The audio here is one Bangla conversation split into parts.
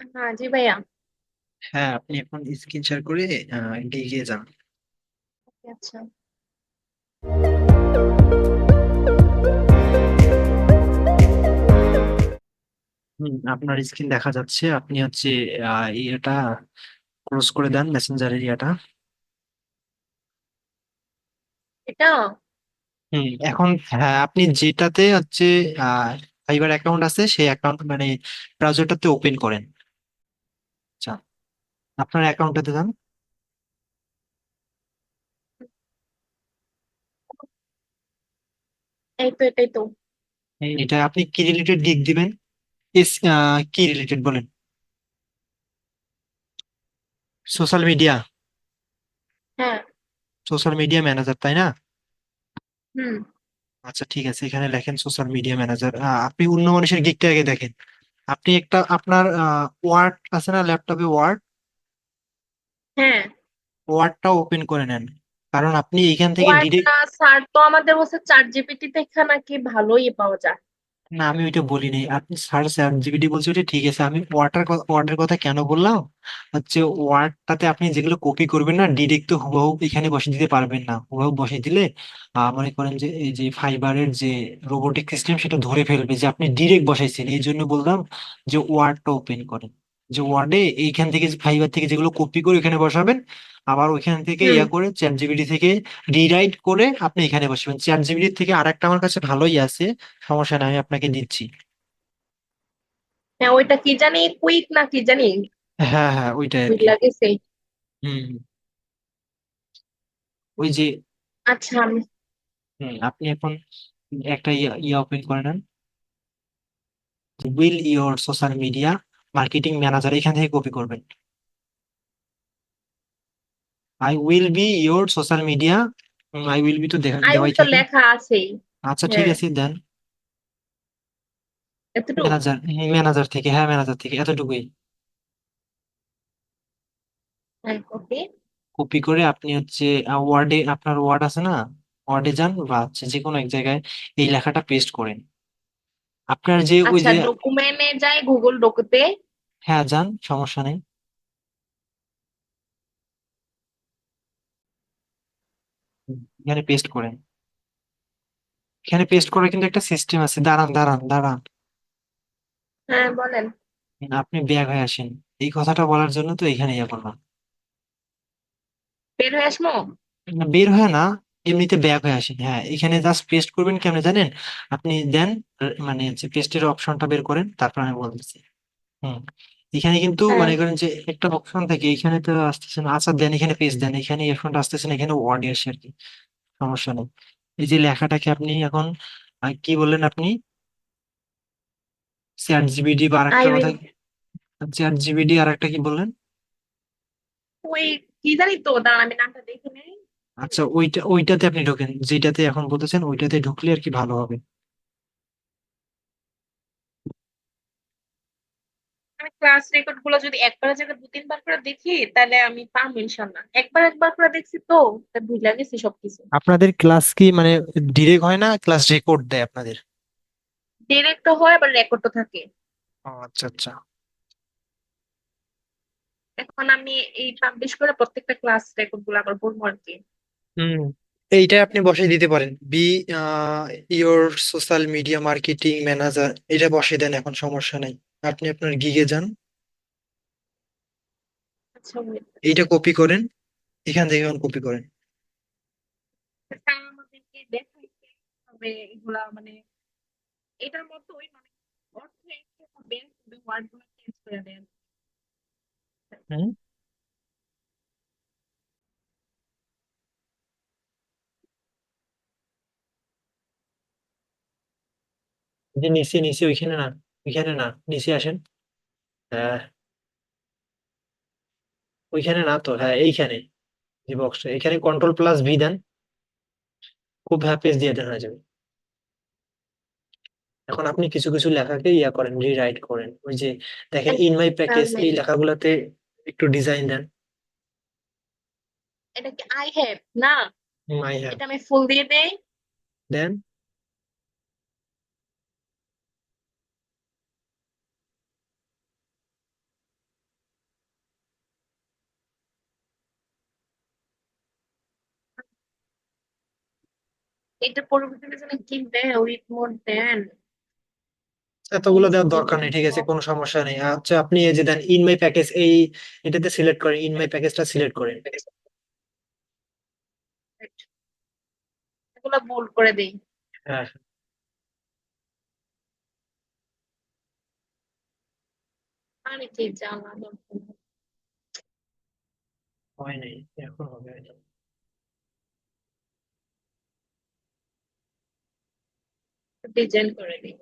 হ্যাঁ জি ভাইয়া। হ্যাঁ আপনি এখন স্ক্রিন শেয়ার করে আহ, এগিয়ে যান। আচ্ছা। হুম আপনার স্ক্রিন দেখা যাচ্ছে। আপনি হচ্ছে আহ, ইয়েটা ক্লোজ করে দেন মেসেঞ্জারের ইয়েটা। এটা? হুম এখন হ্যাঁ আপনি যেটাতে হচ্ছে ফাইবার অ্যাকাউন্ট আছে সেই অ্যাকাউন্ট মানে ব্রাউজারটাতে ওপেন করেন। আচ্ছা আপনার অ্যাকাউন্টটাতে যান এই তো এটাই তো। এটা আপনি কি রিলেটেড দিক দিবেন? আহ, কি রিলেটেড বলেন? সোশ্যাল মিডিয়া হ্যাঁ। সোশ্যাল মিডিয়া ম্যানেজার তাই না? হুম। আচ্ছা ঠিক আছে এখানে লেখেন সোশ্যাল মিডিয়া ম্যানেজার আপনি অন্য মানুষের গিকটা আগে দেখেন। আপনি একটা আপনার ওয়ার্ড আছে না ল্যাপটপে ওয়ার্ড হ্যাঁ। ওয়ার্ডটা ওপেন করে নেন। কারণ আপনি এখান থেকে ডিরেক্ট স্যার তো আমাদের হচ্ছে চ্যাট জিপিটি থেকে নাকি ভালোই পাওয়া যায়। না, আমি ওইটা বলিনি। আপনি স্যার চ্যাট জিপিটি বলছি ওটা ঠিক আছে। আমি ওয়ার্ডের ওয়ার্ডের কথা কেন বললাম? হচ্ছে ওয়ার্ডটাতে আপনি যেগুলো কপি করবেন না ডিরেক্ট তো হুবহু এখানে বসিয়ে দিতে পারবেন না। হুবহু বসিয়ে দিলে মনে করেন যে এই যে ফাইবারের যে রোবোটিক সিস্টেম সেটা ধরে ফেলবে যে আপনি ডিরেক্ট বসাইছেন। এই জন্য বললাম যে ওয়ার্ডটা ওপেন করেন। যে ওয়ার্ডে এইখান থেকে ফাইবার থেকে যেগুলো কপি করে এখানে বসাবেন আবার ওইখান থেকে ইয়া করে চ্যাট জিপিটি থেকে রিরাইট করে আপনি এখানে বসাবেন। চ্যাট জিপিটি থেকে আরেকটা আমার কাছে ভালোই আছে সমস্যা নাই আমি আপনাকে দিচ্ছি। হ্যাঁ ওইটা কি জানি কুইক না কি জানি? হ্যাঁ হ্যাঁ ওইটাই আর কি। হুম হুম। ওই যে আচ্ছা। আমি হুম, আপনি এখন একটা ইয়া ইয়া ওপেন করে নেন। Will your social media marketing manager এখান থেকে কপি করবেন। I will be your social media I will be তো দেখা- আই দেওয়াই থাকে। লেখা আছেই। আচ্ছা ঠিক হ্যাঁ। আছে দেন। এতটুকু। ম্যানেজার ম্যানেজার থেকে হ্যাঁ ম্যানেজার থেকে এতটুকুই। হ্যাঁ কপি করে আপনি হচ্ছে ওয়ার্ডে আপনার ওয়ার্ড আছে না? ওয়ার্ডে যান বা হচ্ছে যে কোনো এক জায়গায় এই লেখাটা পেস্ট করেন। আপনার যে ওই আচ্ছা যে ডকুমেন্টে যাই গুগল ডকুতে হ্যাঁ যান সমস্যা নেই। এখানে পেস্ট করেন এখানে পেস্ট করার কিন্তু একটা সিস্টেম আছে। দাঁড়ান দাঁড়ান দাঁড়ান। হ্যাঁ বলেন। আপনি ব্যাগ হয়ে আসেন। এই কথাটা বলার জন্য তো এখানে ইয়ে করলাম বের হয়ে আসমো? না, বের হয় না। এমনিতে ব্যাক হয়ে আসেন হ্যাঁ এখানে জাস্ট পেস্ট করবেন কেমনে জানেন? আপনি দেন মানে হচ্ছে পেস্টের অপশনটা বের করেন তারপর আমি বলতেছি। হুম এখানে কিন্তু হ্যাঁ। মনে করেন যে একটা অপশন থাকে এখানে তো আসতেছে না। আচ্ছা দেন এখানে পেস্ট দেন এখানে এই অপশনটা আসতেছে না এখানে ওয়ার্ড আসে আর কি। সমস্যা নেই। এই যে লেখাটাকে আপনি এখন কি বললেন আপনি? চ্যাট জিপিটি বা আরেকটা কথা চ্যাট জিপিটি আর একটা কি বললেন? ওই কি জানি তো দাঁড়ান আমি নামটা দেখে নেই। আচ্ছা ওইটা ওইটাতে আপনি ঢোকেন যেটাতে এখন বলতেছেন ওইটাতে ঢুকলে আর কি ভালো হবে। আমি ক্লাস রেকর্ডগুলো যদি একবার জায়গায় দু তিনবার করে দেখি তাহলে আমি পারব ইনশাল্লাহ একবার একবার করে দেখছি তো ভুলে গেছি সবকিছু। আপনাদের ক্লাস কি মানে ডিরেক্ট হয় না ক্লাস রেকর্ড দেয় আপনাদের? ডিরেক্ট হয় আবার রেকর্ড তো থাকে। আচ্ছা আচ্ছা। এখন আমি এই পাবলিশ করে প্রত্যেকটা ক্লাস রেকর্ডগুলো আবার বলব আর কি। হুম এইটা আপনি বসিয়ে দিতে পারেন। Be your social media marketing manager এটা বসিয়ে দেন এখন সমস্যা নাই। আপনি আপনার গিগে যান। আচ্ছা এইটা কপি করেন এখান থেকে এখন কপি করেন। স্যার আমাদেরকে দেখাইতে হবে এগুলা মানে এটার মতোই মানে অর্থ ওয়ার্ডগুলো চেঞ্জ করে দেন। হুম। যে নিচে নিচে ওইখানে না ওইখানে না নিচে আসেন। হ্যাঁ। ওইখানে না তো হ্যাঁ এইখানে। যে বক্সটা এখানে কন্ট্রোল প্লাস ভি দেন। খুব হ্যাঁ পেজ দিয়ে দেন হয়ে যাবে। এখন আপনি কিছু কিছু লেখাকে ইয়া করেন রিরাইট করেন। ওই যে দেখেন ইন মাই প্যাকেজ এই লেখাগুলোতে একটু ডিজাইন দেন। এটা কি আই হ্যাভ না। আই হ্যাভ এটা আমি ফুল দিয়ে দেই। দেন। এটা পরবর্তীতে যেন কি দেয় উইথ মোর দেন। এতগুলো দেওয়ার দরকার নেই ঠিক আছে কোনো সমস্যা নেই। আচ্ছা আপনি এই যে দেন ইন মাই প্যাকেজ এই এটাতে সিলেক্ট করেন ইন মাই প্যাকেজটা সিলেক্ট করেন। এগুলো বোল্ড করে দেই। হ্যাঁ। আরে কি জ্বালা যন্ত্রণা। হয় নাই এখন হবে ডিজাইন করে দেন।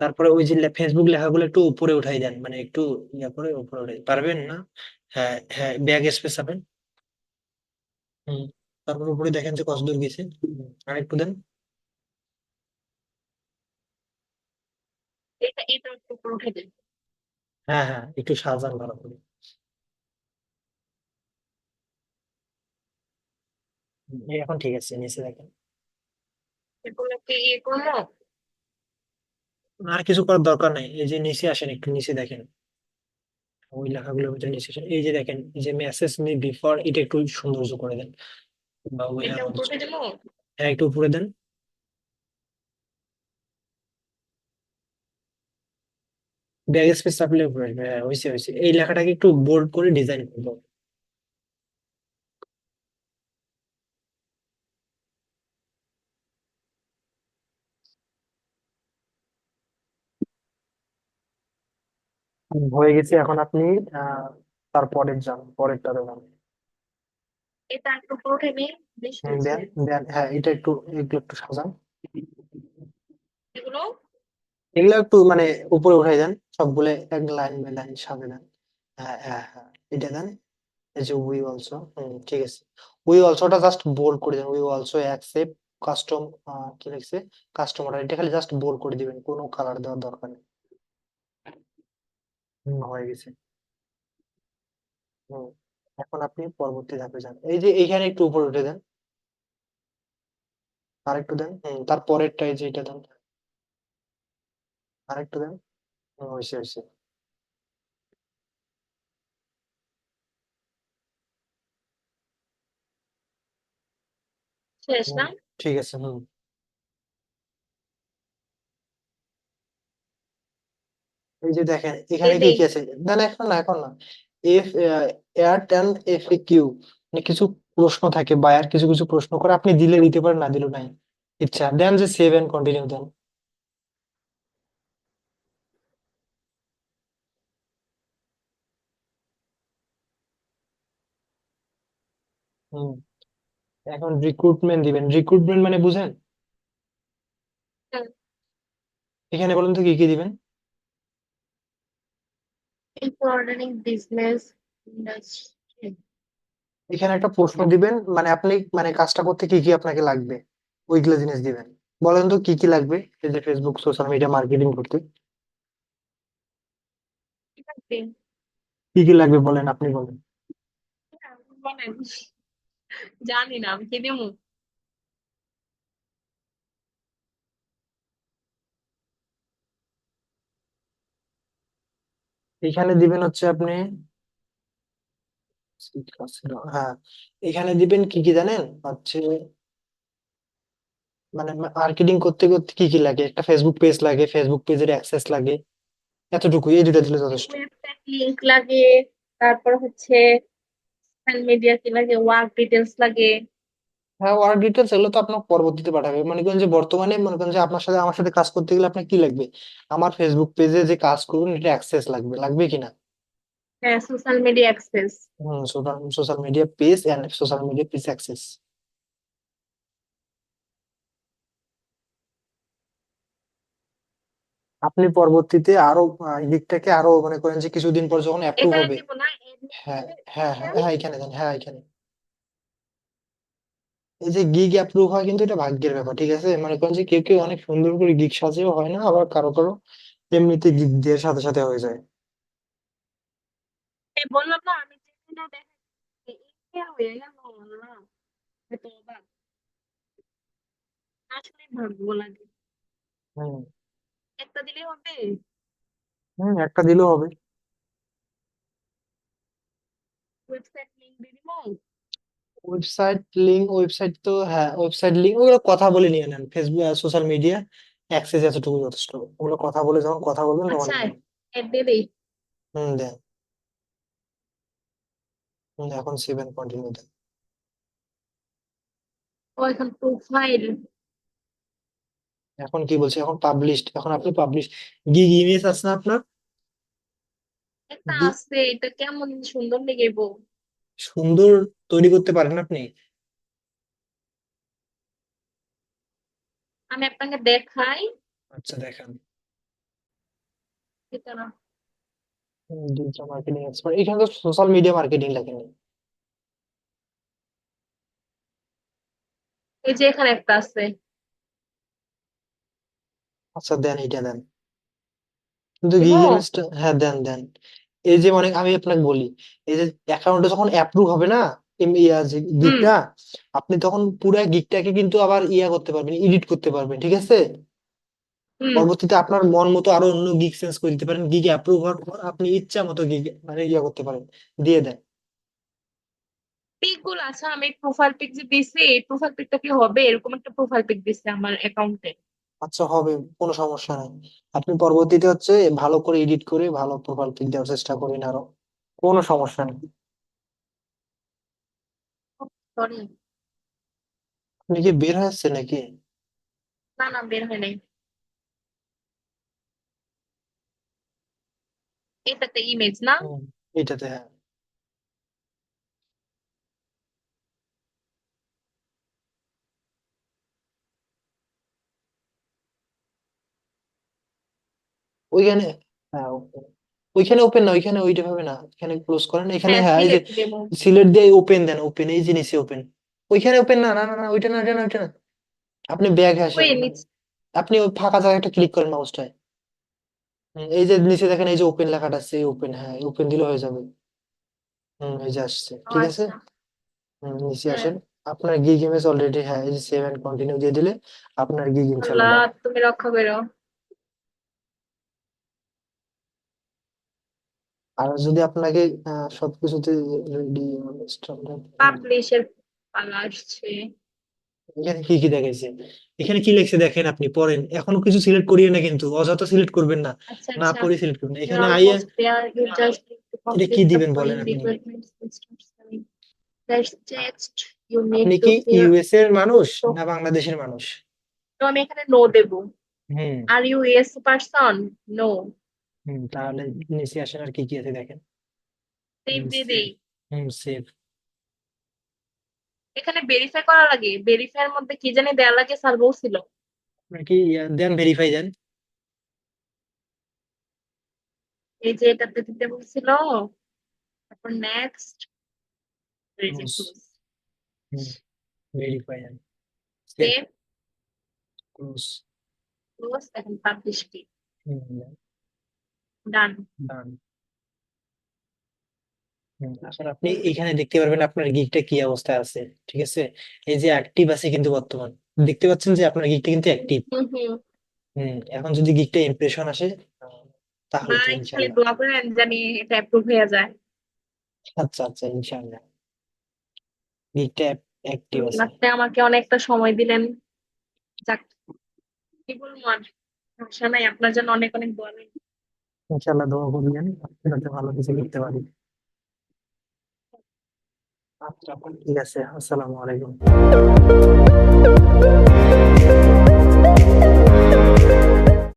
তারপরে ওই যে ফেসবুক লেখাগুলো একটু উপরে উঠাই দেন মানে একটু ইয়া করে উপরে উঠাই। পারবেন না? হ্যাঁ হ্যাঁ ব্যাগ স্পেস পাবেন। হুম তারপর উপরে দেখেন যে কত দূর গেছে। আর একটু দেন। হ্যাঁ হ্যাঁ একটু সাজান ভালো করে হুম, এই এখন ঠিক আছে নিচে দেখেন। আর কিছু করার দরকার নাই এই যে নিচে আসেন একটু নিচে দেখেন। ওই লেখাগুলোর ভিতরে নিচে আসেন। এই যে দেখেন যে মেসেজ মি বিফোর এটা একটু সৌন্দর্য করে দেন। বা ওই হ্যাঁ একটু উপরে দেন। ব্যাগ স্পেস হ্যাঁ হয়েছে হয়েছে এই লেখাটাকে একটু বোল্ড করে ডিজাইন করব। হয়ে গেছে এখন আপনি আহ তারপরের যান পরেরটাতে যান এটা একটু হুম, হয়েছে দেন দেন হ্যাঁ এটা একটু এগুলো একটু সাজান। এগুলো? এগুলো একটু মানে উপরে উঠাই দেন সবগুলো এক লাইন বাই লাইন সাজে দেন। হ্যাঁ হ্যাঁ হ্যাঁ এটা দেন। এই যে উই অলসো ঠিক আছে। উই অলসোটা জাস্ট বোল্ড করে দেন। উই অলসো অ্যাকসেপ্ট কাস্টম কি লিখছে? কাস্টমার এটা খালি জাস্ট বোল্ড করে দিবেন কোনো কালার দেওয়ার দরকার নেই। হুম, হয়ে গেছে। হুম এখন আপনি পরবর্তী ধাপে যান। এই যে এইখানে একটু উপরে উঠে দেন। আরেকটু দেন। হুম তারপরেরটা এই যে এটা দেন। আরেকটু দেন। হুম হয়েছে হয়েছে। শেষ না? ঠিক আছে হুম। এই যে দেখেন এখানে কি কি আছে? না না এখন না এখন না। F air and F A Q মানে কিছু প্রশ্ন থাকে বায়ার কিছু কিছু প্রশ্ন করে আপনি দিলে দিতে পারেন না দিলেও নাই। ইচ্ছা দেন যে সেভ এন্ড কন্টিনিউ দেন হুম। এখন রিক্রুটমেন্ট দিবেন। রিক্রুটমেন্ট মানে বুঝেন? এখানে বলুন তো কি কি দিবেন? অর্ডারিং বিজনেস ইন্ডাস্ট্রি এখানে একটা প্রশ্ন দিবেন মানে আপনি মানে কাজটা করতে কি কি আপনাকে লাগবে? ওইগুলো জিনিস দিবেন। বলেন তো কি কি লাগবে? এই যে ফেসবুক সোশ্যাল মিডিয়া মার্কেটিং করতে। কি কি লাগবে বলেন আপনি বলেন। বলেন। জানি না আমি কি দেবো এখানে দিবেন হচ্ছে আপনি হ্যাঁ এখানে দিবেন কি কি জানেন? হচ্ছে মানে মার্কেটিং করতে করতে কি কি লাগে? একটা ফেসবুক পেজ লাগে ফেসবুক পেজের অ্যাক্সেস লাগে এতটুকু এই দুটো দিলে যথেষ্ট। ওয়েবসাইট লিংক লাগে, তারপর হচ্ছে সোশ্যাল মিডিয়া কি লাগে ওয়ার্ক ডিটেলস লাগে। হ্যাঁ ওয়ার্ক ডিটেলস এগুলো তো আপনার পরবর্তীতে পাঠাবে। মনে করেন যে বর্তমানে মনে করেন যে আপনার সাথে আমার সাথে কাজ করতে গেলে আপনার কি লাগবে? আমার ফেসবুক পেজে যে কাজ করুন এটা অ্যাক্সেস লাগবে। লাগবে কিনা হ্যাঁ social media access hmm social media page and social media page access আপনি পরবর্তীতে আরও দিকটাকে আরও মনে করেন যে কিছুদিন পর যখন অ্যাপ্রুভ হবে। না হ্যাঁ হ্যাঁ হ্যাঁ। হ্যাঁ এখানে দেন হ্যাঁ এখানে। এই যে গিগ অ্যাপ্রুভ হয় কিন্তু এটা ভাগ্যের ব্যাপার ঠিক আছে? মানে করেন যে কেউ কেউ অনেক সুন্দর করে গিগ সাজেও হয় না আবার কারও কারও এমনিতে গিগ দিয়ে সাথে সাথে হয়ে যায়। বললাম না আমি যেখানে হয়ে গেল না এত অবাক আসলে ভাগ্য লাগে। হুম। একটা দিলে হবে? হুম একটা দিলেও হবে। ওয়েবসাইট লিংক দিয়ে দিব? ওয়েবসাইট লিঙ্ক ওয়েবসাইট তো হ্যাঁ ওয়েবসাইট লিঙ্ক ওগুলো কথা বলে নিয়ে নেন। ফেসবুক সোশ্যাল মিডিয়া অ্যাক্সেস এতটুকু যথেষ্ট। ওগুলো কথা বলে যখন কথা বলবেন তখন আচ্ছা নেবেন। দিয়ে দেই হুম দেন। হুম, এখন সেভেন কন্টিনিউ দেন। ও এখন প্রোফাইল এখন কি বলছে? এখন পাবলিশড এখন আপনি পাবলিশ গিগ ইমেজ আছে না আপনার? একটা গি- আছে এটা কেমন সুন্দর লেগেবো। সুন্দর তৈরি করতে পারেন আপনি? আমি আপনাকে দেখাই। আচ্ছা দেখান। ডিজিটাল মার্কেটিং এক্সপার্ট এখানে তো সোশ্যাল মিডিয়া মার্কেটিং লেখেনি এই যে এখানে একটা আছে। আচ্ছা দেন এটা দেন। কিন্তু হ্যাঁ দেন দেন। এই যে মানে আমি আপনাকে বলি এই যে অ্যাকাউন্টে যখন অ্যাপ্রুভ হবে না ইয়া আপনি তখন পুরো গিকটাকে কিন্তু আবার ইয়া করতে পারবেন এডিট করতে পারবেন ঠিক আছে? পরবর্তীতে আপনার মন মতো আরও অন্য গিগ চেঞ্জ করে দিতে পারেন গিগ অ্যাপ্রুভ হওয়ার পর আপনি ইচ্ছা মতো গিগ মানে ইয়া করতে পারেন দিয়ে দেন। পিকগুলো আছে আমি প্রোফাইল পিক যে দিছি এই প্রোফাইল পিকটা কি হবে? এরকম একটা প্রোফাইল পিক দিছে আমার অ্যাকাউন্টে আচ্ছা হবে কোনো সমস্যা নাই। আপনি পরবর্তীতে হচ্ছে ভালো করে এডিট করে ভালো প্রোফাইল পিক দেওয়ার চেষ্টা করেন আরও। কোনো সমস্যা নেই। সরি আপনি কি বের হয়ে আসছেন নাকি? না না বের হয় নাই। এটাতে ইমেজ না? এটাতে হ্যাঁ। ওইখানে হ্যাঁ ওপেন ওইখানে ওপেন না ওইখানে ওইটা ভাবে না। এখানে ক্লোজ করেন এখানে হ্যাঁ হ্যাঁ এই যে সিলেক্ট দিয়ে ওপেন দেন ওপেন এই যে নিচে ওপেন ওইখানে ওপেন না না না না ওইটা না ওইটা না ওইটা না। আপনি ব্যাগে আসেন নিচে আপনি ওই ফাঁকা জায়গাটা ক্লিক করেন মাউসটায় এই যে নিচে দেখেন এই যে ওপেন লেখাটা আছে ওপেন হ্যাঁ ওপেন দিলে হয়ে যাবে। হুম এই যে আসছে ঠিক আছে? আচ্ছা। হুম নিচে হ্যাঁ আসেন। আপনার গিগ ইমেজ অলরেডি হ্যাঁ এই যে সেভ এন্ড কন্টিনিউ দিয়ে দিলে আপনার গিগ ইনশাল্লাহ আল্লাহ ডান তুমি রক্ষা করো। আর যদি আপনাকে সবকিছুতে রেডি পাবলিশের পালা আসছে। এখানে কি কি দেখাইছে? এখানে কি লিখছে দেখেন আপনি পড়েন। এখনও কিছু সিলেক্ট করিয়ে না কিন্তু অযথা সিলেক্ট করবেন না। আচ্ছা না আচ্ছা। পরে সিলেক্ট করবেন এখানে to এটা কি দিবেন বলেন আপনি? আপনি কি ইউএস এর মানুষ না বাংলাদেশের মানুষ? তো আমি এখানে নো দেব। হুম। Are U S person no হুম তাহলে নিচে আসেন আর কি কি আছে দেখেন। সেভ দিয়ে দেই? হুম সেভ এখানে ভেরিফাই করা লাগে ভেরিফাই এর মধ্যে কি জানি দেওয়া লাগে স্যার বলছিল আপনার কি দেন ভেরিফাই দেন। এই যে এটাতে দিতে বলছিল। তারপর নেক্সট ভেরিফাই দেন। সেভ সেভ ক্লোজ ক্লোজ এখন পাবলিশ কি হুম ডান ডান এখন আপনি এখানে দেখতে পারবেন আপনার গিগটা কি অবস্থায় আছে ঠিক আছে? এই যে অ্যাক্টিভ আছে কিন্তু বর্তমান। দেখতে পাচ্ছেন যে আপনার গিগটা কিন্তু অ্যাক্টিভ হুম হুম। হুম এখন যদি গিগটা ইমপ্রেশন আসে তাহলে তো ভাই খালি ইনশাল্লাহ দোয়া করেন জানি এটা অ্যাপ্রুভ হয়ে যায়। আচ্ছা আচ্ছা ইনশাল্লাহ। গিগটা অ্যাক্টিভ আছে। আপনি আমাকে অনেকটা সময় দিলেন। যাক কি বলব আর? ভাষা নাই আপনার জন্য অনেক অনেক দোয়া রইল। ইনশাল্লাহ দোয়া করবেন যাতে ভালো কিছু লিখতে পারি। আচ্ছা ঠিক আছে আসসালামু আলাইকুম।